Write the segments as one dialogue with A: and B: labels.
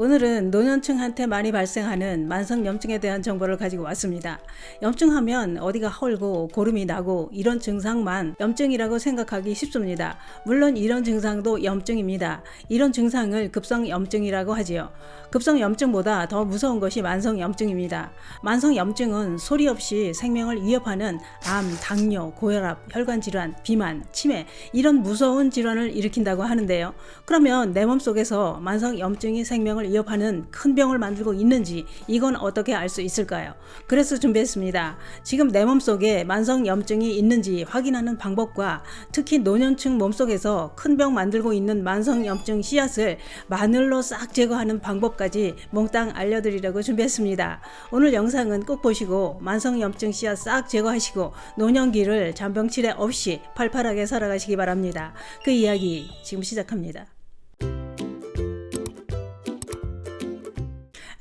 A: 오늘은 노년층한테 많이 발생하는 만성염증에 대한 정보를 가지고 왔습니다. 염증하면 어디가 헐고 고름이 나고 이런 증상만 염증이라고 생각하기 쉽습니다. 물론 이런 증상도 염증입니다. 이런 증상을 급성염증이라고 하지요. 급성염증보다 더 무서운 것이 만성염증입니다. 만성염증은 소리 없이 생명을 위협하는 암, 당뇨, 고혈압, 혈관질환, 비만, 치매 이런 무서운 질환을 일으킨다고 하는데요. 그러면 내 몸속에서 만성염증이 생명을 위협하는 큰 병을 만들고 있는지 이건 어떻게 알 수 있을까요? 그래서 준비했습니다. 지금 내 몸속에 만성 염증이 있는지 확인하는 방법과 특히 노년층 몸속에서 큰 병 만들고 있는 만성 염증 씨앗을 마늘로 싹 제거하는 방법까지 몽땅 알려드리려고 준비했습니다. 오늘 영상은 꼭 보시고 만성 염증 씨앗 싹 제거하시고 노년기를 잔병치레 없이 팔팔하게 살아가시기 바랍니다. 그 이야기 지금 시작합니다.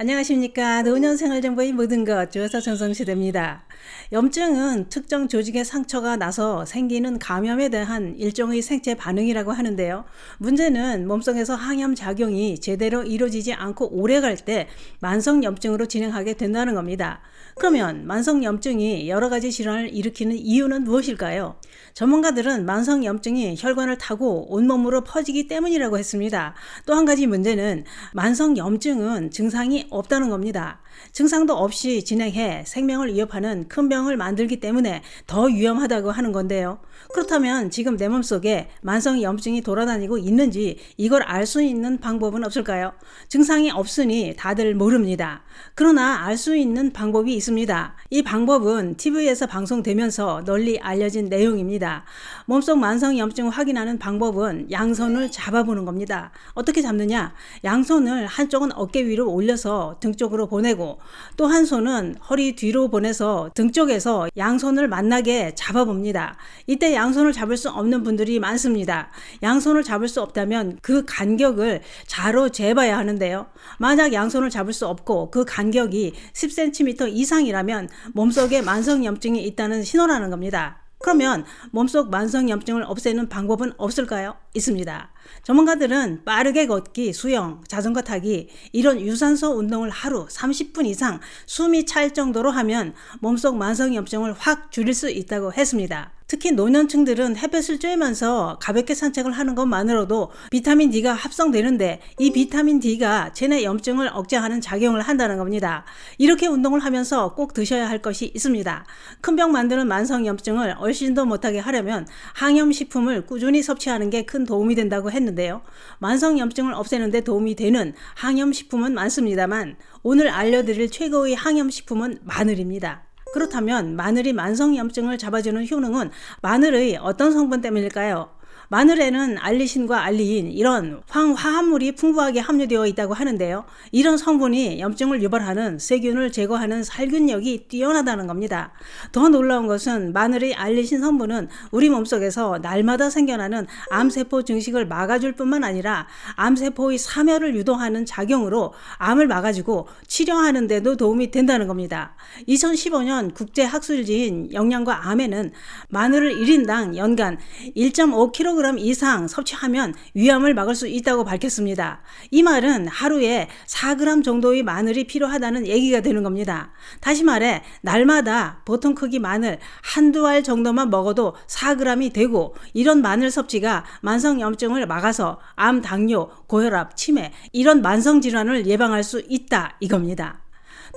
A: 안녕하십니까. 노년생활정보의 모든 것 조여사 전성시대입니다. 염증은 특정 조직의 상처가 나서 생기는 감염에 대한 일종의 생체 반응이라고 하는데요. 문제는 몸속에서 항염 작용이 제대로 이루어지지 않고 오래 갈 때 만성 염증으로 진행하게 된다는 겁니다. 그러면 만성 염증이 여러 가지 질환을 일으키는 이유는 무엇일까요? 전문가들은 만성 염증이 혈관을 타고 온몸으로 퍼지기 때문이라고 했습니다. 또 한 가지 문제는 만성 염증은 증상이 없다는 겁니다. 증상도 없이 진행해 생명을 위협하는 큰 병을 만들기 때문에 더 위험하다고 하는 건데요. 그렇다면 지금 내 몸속에 만성 염증이 돌아다니고 있는지 이걸 알 수 있는 방법은 없을까요? 증상이 없으니 다들 모릅니다. 그러나 알 수 있는 방법이 있습니다. 이 방법은 TV에서 방송되면서 널리 알려진 내용입니다. 몸속 만성 염증을 확인하는 방법은 양손을 잡아보는 겁니다. 어떻게 잡느냐? 양손을 한쪽은 어깨 위로 올려서 등 쪽으로 보내고 또 한 손은 허리 뒤로 보내서 등 쪽에서 양손을 만나게 잡아봅니다. 이때 양손을 잡을 수 없는 분들이 많습니다. 양손을 잡을 수 없다면 그 간격을 자로 재봐야 하는데요. 만약 양손을 잡을 수 없고 그 간격이 10cm 이상이라면 몸속에 만성염증이 있다는 신호라는 겁니다. 그러면 몸속 만성염증을 없애는 방법은 없을까요? 있습니다. 전문가들은 빠르게 걷기, 수영, 자전거 타기, 이런 유산소 운동을 하루 30분 이상 숨이 찰 정도로 하면 몸속 만성염증을 확 줄일 수 있다고 했습니다. 특히 노년층들은 햇볕을 쬐면서 가볍게 산책을 하는 것만으로도 비타민 D가 합성되는데 이 비타민 D가 체내 염증을 억제하는 작용을 한다는 겁니다. 이렇게 운동을 하면서 꼭 드셔야 할 것이 있습니다. 큰 병 만드는 만성 염증을 얼씬도 못하게 하려면 항염식품을 꾸준히 섭취하는 게 큰 도움이 된다고 했는데요. 만성 염증을 없애는데 도움이 되는 항염식품은 많습니다만 오늘 알려드릴 최고의 항염식품은 마늘입니다. 그렇다면 마늘이 만성염증을 잡아주는 효능은 마늘의 어떤 성분 때문일까요? 마늘에는 알리신과 알리인 이런 황화합물이 풍부하게 함유되어 있다고 하는데요. 이런 성분이 염증을 유발하는 세균을 제거하는 살균력이 뛰어나다는 겁니다. 더 놀라운 것은 마늘의 알리신 성분은 우리 몸속에서 날마다 생겨나는 암세포 증식을 막아줄 뿐만 아니라 암세포의 사멸을 유도하는 작용으로 암을 막아주고 치료하는 데도 도움이 된다는 겁니다. 2015년 국제학술지인 영양과 암에는 마늘을 1인당 연간 1.5kg 이상 섭취하면 위암을 막을 수 있다고 밝혔습니다. 이 말은 하루에 4g 정도의 마늘이 필요하다는 얘기가 되는 겁니다. 다시 말해 날마다 보통 크기 마늘 한두 알 정도만 먹어도 4g이 되고 이런 마늘 섭취가 만성 염증을 막아서 암, 당뇨, 고혈압, 치매 이런 만성 질환을 예방할 수 있다 이겁니다.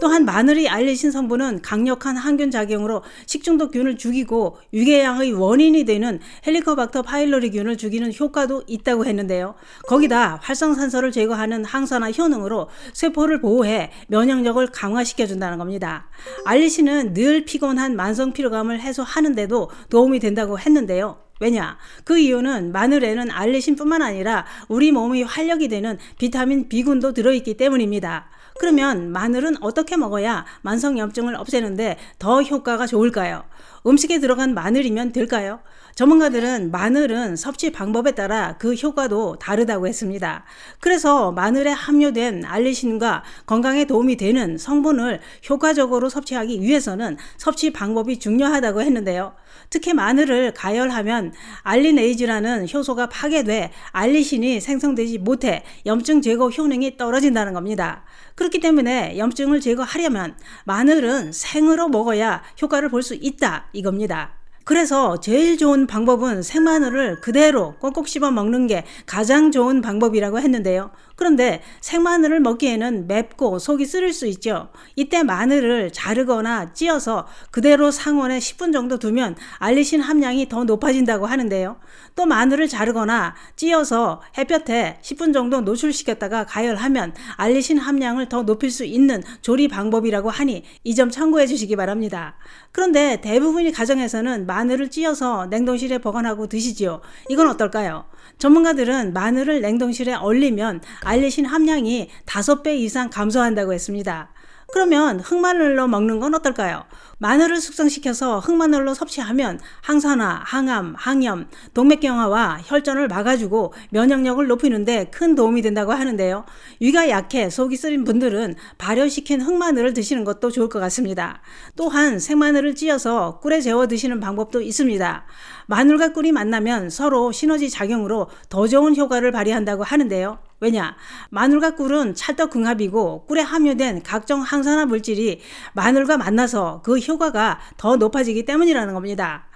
A: 또한 마늘이 알리신 성분은 강력한 항균 작용으로 식중독균을 죽이고 유궤양의 원인이 되는 헬리코박터 파일로리균을 죽이는 효과도 있다고 했는데요. 거기다 활성산소를 제거하는 항산화 효능으로 세포를 보호해 면역력을 강화시켜 준다는 겁니다. 알리신은 늘 피곤한 만성 피로감을 해소하는데도 도움이 된다고 했는데요. 왜냐? 그 이유는 마늘에는 알레신뿐만 아니라 우리 몸의 활력이 되는 비타민 B군도 들어있기 때문입니다. 그러면 마늘은 어떻게 먹어야 만성염증을 없애는데 더 효과가 좋을까요? 음식에 들어간 마늘이면 될까요? 전문가들은 마늘은 섭취 방법에 따라 그 효과도 다르다고 했습니다. 그래서 마늘에 함유된 알리신과 건강에 도움이 되는 성분을 효과적으로 섭취하기 위해서는 섭취 방법이 중요하다고 했는데요. 특히 마늘을 가열하면 되면 알리네이즈라는 효소가 파괴돼 알리신이 생성되지 못해 염증 제거 효능이 떨어진다는 겁니다. 그렇기 때문에 염증을 제거하려면 마늘은 생으로 먹어야 효과를 볼 수 있다 이겁니다. 그래서 제일 좋은 방법은 생마늘을 그대로 꼭꼭 씹어 먹는 게 가장 좋은 방법이라고 했는데요. 그런데 생마늘을 먹기에는 맵고 속이 쓰릴 수 있죠. 이때 마늘을 자르거나 찧어서 그대로 상온에 10분 정도 두면 알리신 함량이 더 높아진다고 하는데요. 또 마늘을 자르거나 찧어서 햇볕에 10분 정도 노출시켰다가 가열하면 알리신 함량을 더 높일 수 있는 조리 방법이라고 하니 이 점 참고해 주시기 바랍니다. 그런데 대부분의 가정에서는 마늘을 찧어서 냉동실에 보관하고 드시지요. 이건 어떨까요? 전문가들은 마늘을 냉동실에 얼리면 알리신 함량이 5배 이상 감소한다고 했습니다. 그러면 흑마늘로 먹는 건 어떨까요? 마늘을 숙성시켜서 흑마늘로 섭취하면 항산화, 항암, 항염, 동맥경화와 혈전을 막아주고 면역력을 높이는데 큰 도움이 된다고 하는데요. 위가 약해 속이 쓰린 분들은 발효시킨 흑마늘을 드시는 것도 좋을 것 같습니다. 또한 생마늘을 찧어서 꿀에 재워 드시는 방법도 있습니다. 마늘과 꿀이 만나면 서로 시너지 작용으로 더 좋은 효과를 발휘한다고 하는데요. 왜냐? 마늘과 꿀은 찰떡궁합이고 꿀에 함유된 각종 항산화 물질이 마늘과 만나서 그 효과가 더 높아지기 때문이라는 겁니다.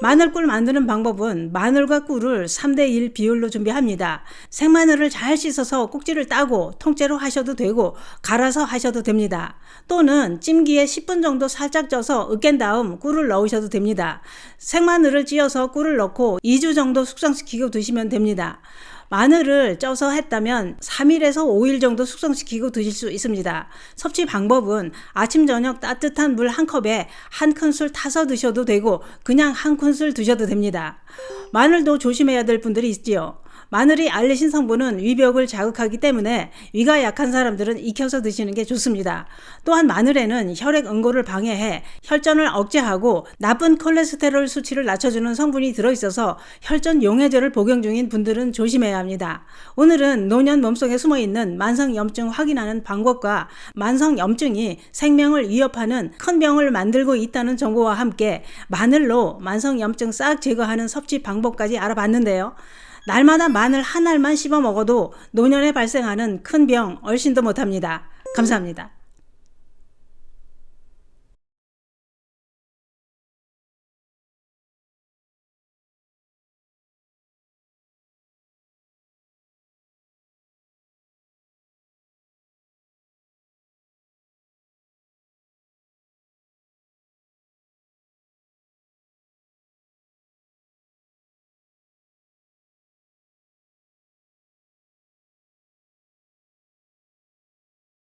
A: 마늘꿀 만드는 방법은 마늘과 꿀을 3대1 비율로 준비합니다. 생마늘을 잘 씻어서 꼭지를 따고 통째로 하셔도 되고 갈아서 하셔도 됩니다. 또는 찜기에 10분 정도 살짝 쪄서 으깬 다음 꿀을 넣으셔도 됩니다. 생마늘을 찧어서 꿀을 넣고 2주 정도 숙성시키고 드시면 됩니다. 마늘을 쪄서 했다면 3일에서 5일 정도 숙성시키고 드실 수 있습니다. 섭취 방법은 아침 저녁 따뜻한 물 한 컵에 한 큰술 타서 드셔도 되고 그냥 한 큰술 드셔도 됩니다. 마늘도 조심해야 될 분들이 있지요. 마늘이 알레신 성분은 위벽을 자극하기 때문에 위가 약한 사람들은 익혀서 드시는 게 좋습니다. 또한 마늘에는 혈액 응고를 방해해 혈전을 억제하고 나쁜 콜레스테롤 수치를 낮춰주는 성분이 들어있어서 혈전 용해제를 복용 중인 분들은 조심해야 합니다. 오늘은 노년 몸속에 숨어있는 만성염증 확인하는 방법과 만성염증이 생명을 위협하는 큰 병을 만들고 있다는 정보와 함께 마늘로 만성염증 싹 제거하는 섭취 방법까지 알아봤는데요. 날마다 마늘 한 알만 씹어 먹어도 노년에 발생하는 큰 병 얼씬도 못합니다. 감사합니다.